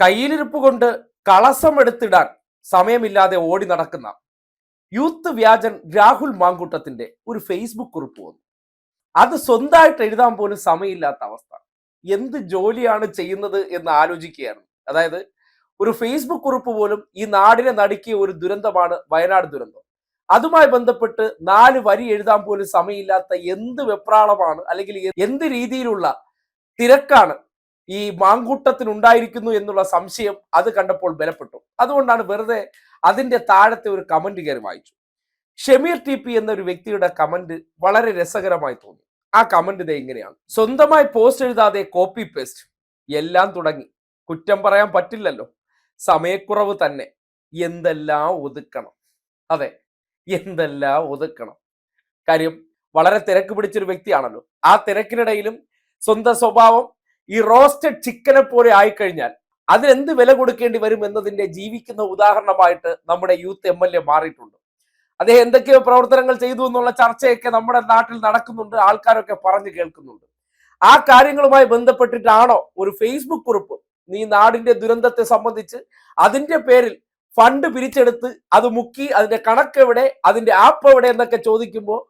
കയ്യിലിരിപ്പ് കൊണ്ട് കളസം എടുത്തിടാൻ സമയമില്ലാതെ ഓടി നടക്കുന്ന യൂത്ത് വ്യാജൻ രാഹുൽ മാങ്കൂട്ടത്തിന്റെ ഒരു ഫേസ്ബുക്ക് കുറിപ്പ് വന്നു. അത് സ്വന്തമായിട്ട് എഴുതാൻ പോലും സമയമില്ലാത്ത അവസ്ഥ. എന്ത് ജോലിയാണ് ചെയ്യുന്നത് എന്ന് ആലോചിക്കുകയാണ്. അതായത് ഒരു ഫേസ്ബുക്ക് കുറിപ്പ് പോലും ഈ നാടിനെ നടുക്കിയ ഒരു ദുരന്തമാണ് വയനാട് ദുരന്തം. അതുമായി ബന്ധപ്പെട്ട് നാല് വരി എഴുതാൻ പോലും സമയമില്ലാത്ത എന്ത് വെപ്രാളമാണ് അല്ലെങ്കിൽ എന്ത് രീതിയിലുള്ള തിരക്കാണ് ഈ മാങ്കൂട്ടത്തിനുണ്ടായിരിക്കുന്നു എന്നുള്ള സംശയം അത് കണ്ടപ്പോൾ ബലപ്പെട്ടു. അതുകൊണ്ടാണ് വെറുതെ അതിന്റെ താഴത്തെ ഒരു കമന്റ് കയറി വായിച്ചു. ഷമീർ ടി പി എന്നൊരു വ്യക്തിയുടെ കമന്റ് വളരെ രസകരമായി തോന്നി. ആ കമന്റ് ഇത് എങ്ങനെയാണ് സ്വന്തമായി പോസ്റ്റ് എഴുതാതെ കോപ്പി പേസ്റ്റ് എല്ലാം തുടങ്ങി. കുറ്റം പറയാൻ പറ്റില്ലല്ലോ. സമയക്കുറവ് തന്നെ. എന്തെല്ലാം ഒതുക്കണം. അതെ എന്തെല്ലാം ഒതുക്കണം. കാര്യം വളരെ തിരക്ക് പിടിച്ചൊരു വ്യക്തിയാണല്ലോ. ആ തിരക്കിനിടയിലും സ്വന്തം സ്വഭാവം ഈ റോസ്റ്റഡ് ചിക്കനെ പോലെ ആയിക്കഴിഞ്ഞാൽ അതിനെന്ത് വില കൊടുക്കേണ്ടി വരും എന്നതിന്റെ ജീവിക്കുന്ന ഉദാഹരണമായിട്ട് നമ്മുടെ യൂത്ത് എം എൽ എ മാറിയിട്ടുണ്ട്. അദ്ദേഹം എന്തൊക്കെയോ പ്രവർത്തനങ്ങൾ ചെയ്തു എന്നുള്ള ചർച്ചയൊക്കെ നമ്മുടെ നാട്ടിൽ നടക്കുന്നുണ്ട് ആൾക്കാരൊക്കെ പറഞ്ഞു കേൾക്കുന്നുണ്ട്. ആ കാര്യങ്ങളുമായി ബന്ധപ്പെട്ടിട്ടാണോ ഒരു ഫേസ്ബുക്ക് കുറിപ്പ് നീ നാടിന്റെ ദുരന്തത്തെ സംബന്ധിച്ച് അതിന്റെ പേരിൽ ഫണ്ട് പിരിച്ചെടുത്ത് അത് മുക്കി അതിന്റെ കണക്ക് എവിടെ അതിന്റെ ആപ്പ് എവിടെ എന്നൊക്കെ ചോദിക്കുമ്പോൾ